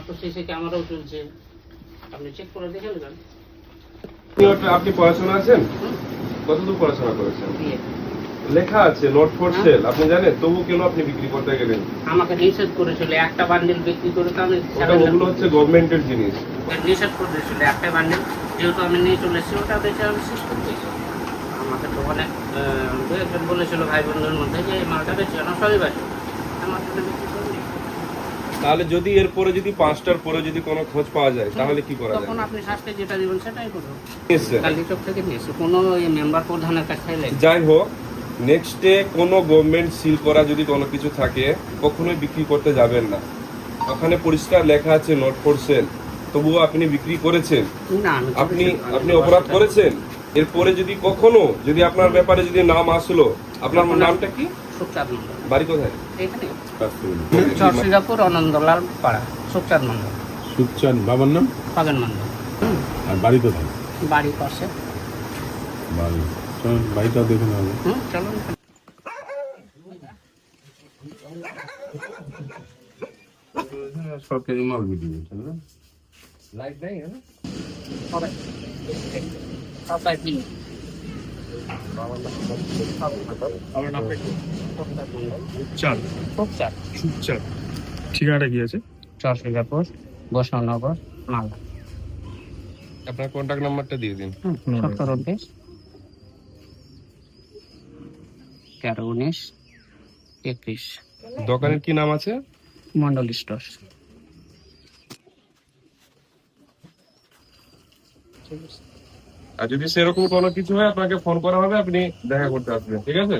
তো শেষে ক্যামেরাও চলছে। আপনি চেক করে দেখে নেবেন। আপনি- পড়াশোনা আছেন? কতদূর পড়াশোনা করেছেন? লেখা আছে নট ফর সেল আপনি জানেন? তবু কেন আপনি বিক্রি করতে গেলেন? আমাকে নিষেধ করেছিল একটা বান্ডিল বিক্রি করে তো আমি ওটা ওগুলো হচ্ছে গভর্নমেন্টের জিনিস। নিষেধ করে দিয়েছিল একটা বান্ডিল যেহেতু আমি নিয়ে চলে এসেছি ওটা বেঁচে আমি শেষ আমাকে তো অনেক আহ, দু একজন বলেছিল ভাই বন্ধুর মধ্যে যে এই মালটা বেঁচে না সবই বেঁচে। আমার বিক্রি। তাহলে যদি এরপরে যদি পাঁচটার পরে যদি কোনো খোঁজ পাওয়া যায় তাহলে কি করা যায়? তখন আপনি শাস্তি যেটা দিবেন সেটাই কালী থেকে নিয়েছি। কোনো মেম্বার প্রধানের কাছে যাই হোক নেক্সটে কোনো গভর্নমেন্ট সিল করা যদি কোনো কিছু থাকে কখনোই বিক্রি করতে যাবেন না। ওখানে পরিষ্কার লেখা আছে নট ফর সেল তবুও আপনি বিক্রি করেছেন। আপনি আপনি অপরাধ করেছেন। এরপরে যদি কখনো যদি আপনার ব্যাপারে যদি নাম আসলো আপনার নামটা কি? সুখচাঁদ মন্ডল বাড়ি কোথায়? এখানে চরশিরাপুর অনন্দলাল পাড়া সুখচাঁদ মন্ডল সুখচাঁদ বাবার নাম? পাগন মন্ডল আর বাড়ি কোথায়? বাড়ি পাশে। বাড়ি। চল বাড়িটাও দেখে নেওয়া হবে চলুন সরকারি মাল বিক্রি করছে না? হবে। সবাই দিন আমার নাম সুখচাঁদ মন্ডল চাঁদ সুখচাঁদ সুখচাঁদ ঠিকানাটা কি আছে? চরশিরাপুর বৈষ্ণবনগর মালদা। আপনার কন্ট্যাক্ট নাম্বারটা দিয়ে দিন। তেরো উনিশ একত্রিশ। দোকানের কি নাম আছে? মন্ডল স্টোর। আর যদি সেরকম কোনো কিছু হয়, আপনাকে ফোন করা হবে, আপনি দেখা করতে আসবেন, ঠিক আছে?